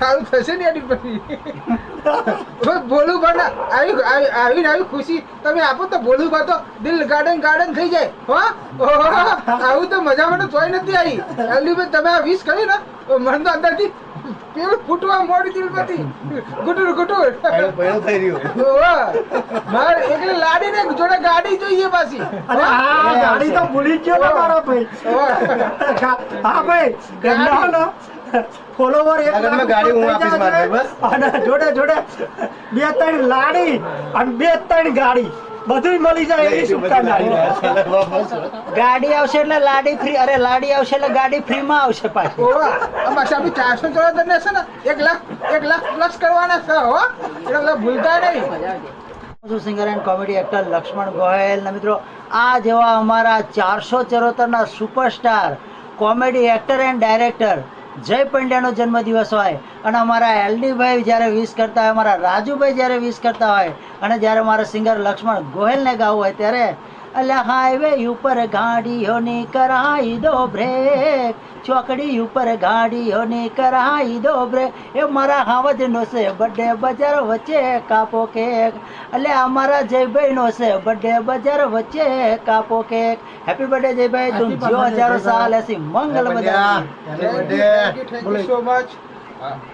સારું થશે ને એની પછી? ભોલું પણ આવી આવી આવી ખુશી. તમે આપો તો ભોલું પણ તો દિલ ગાર્ડન ગાર્ડન થઈ જાય. હા? આવું તો મજા માટે તોય નથી આવી. અલ્લીભાઈ તમે આ વિશ કરી ને, મને તો અંદરથી પેલું ફૂટવા મોડી દિલ પરથી ગુટુર ગુટુર પહેલું પહેલું થઈ રહ્યું. ઓહો, મારે એકલી લાડીને જોડે ગાડી જોઈએ પાછી. અરે આ ગાડી તો ભૂલી જ ગયો ને મારો ભાઈ. હા ભાઈ ઘરના ફોલોવર એક લાખ ગાડી હું આપીશ મારે, છે. અને જોડે જોડે બે ત્રણ લાડી અને બે ત્રણ ગાડી. બધું મળી જાય એવી શુભકામના. ગાડી આવશે એટલે લાડી ફ્રી અરે લાડી આવશે એટલે ગાડી ફ્રી માં આવશે પાછી. આમાં ચારસો ચોરાતર ને છે ને એક લાખ એક લાખ પ્લસ કરવાના છે હો. એટલે ભૂલતા નહીં. Singer and comedy actor Laxman Goyal ના મિત્રો આ જેવા અમારા ચારસો ચરોતરના superstar comedy actor and director Jay પંડ્યાનો જન્મદિવસ હોય અને અમારા એલડીભાઈ જ્યારે વિશ કરતા હોય, અમારા રાજુભાઈ જ્યારે વિશ કરતા હોય અને જ્યારે મારા સિંગર લક્ષ્મણ ગોહેલને ગાવું હોય ત્યારે અલ્યા હાઈવે ઉપર ગાડીઓની કરાઈ દો બ્રેક ચોકડી ઉપર ગાડીઓને કરાઈ દો બ્રેક એ મારા હાવજનો છે બર્થડે બજાર વચ્ચે કાપો કેક એટલે અમારા જયભાઈનો છે બર્થડે બજાર વચ્ચે કાપો કેક હેપી બર્થડે જયભાઈ તું Happy હજારો સાલ હશે મંગલ બધા સો મચ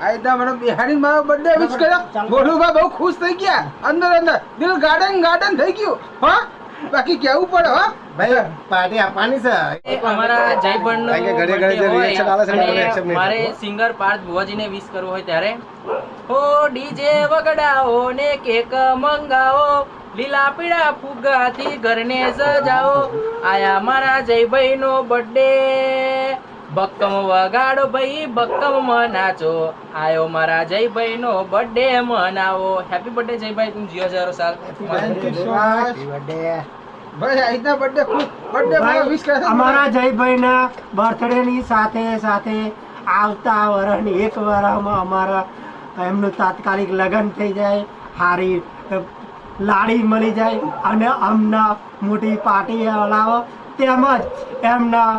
આયદા મને બિહારી મારો બર્થડે વિશ કર્યો. બોલુભા બહુ ખુશ થઈ ગયા. અંદર અંદર. દિલ ગાર્ડન ગાર્ડન થઈ ગયું. હા? બાકી કેવું પડે હો? ભાઈ પાર્ટી આપવાની છે. અમારા કે ઘરે ઘરે જે રિએક્શન આવે છે ને મને અને નહીં મારે સિંગર પાર્થ ભુવાજીને વિશ કરવું હોય ત્યારે હો ડીજે વગડાઓ ને કેક મંગાવો લીલા પીળા ફુગ્ગાથી ઘરને સજાવો આયા મારા જયભાઈનો બર્થડે બક્કમ વગાડો ભાઈ બક્કમ નાચો આયો મારા જયભાઈનો બર્થડે મનાવો. હેપી બર્થડે જયભાઈ તું જીઓ હજારો સાલ. Thank you so much birthday ભાઈ આયદા બર્થડે ખુશ બર્થડે મારો વિશ કરે છે અમારા જયભાઈના બર્થડે ની સાથે સાથે આવતા વર્ષની એક વર્ષમાં અમારા એમનું તાત્કાલિક લગ્ન થઈ જાય હારી લાડી મળી જાય અને અમના મોટી પાર્ટી હલાવો. તેમજ એમના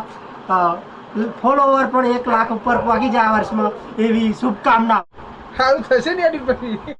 ફોલોવર પણ એક લાખ ઉપર પહોંચી જાય વર્ષમાં એવી શુભકામના. સારું થશે ને એની પછી.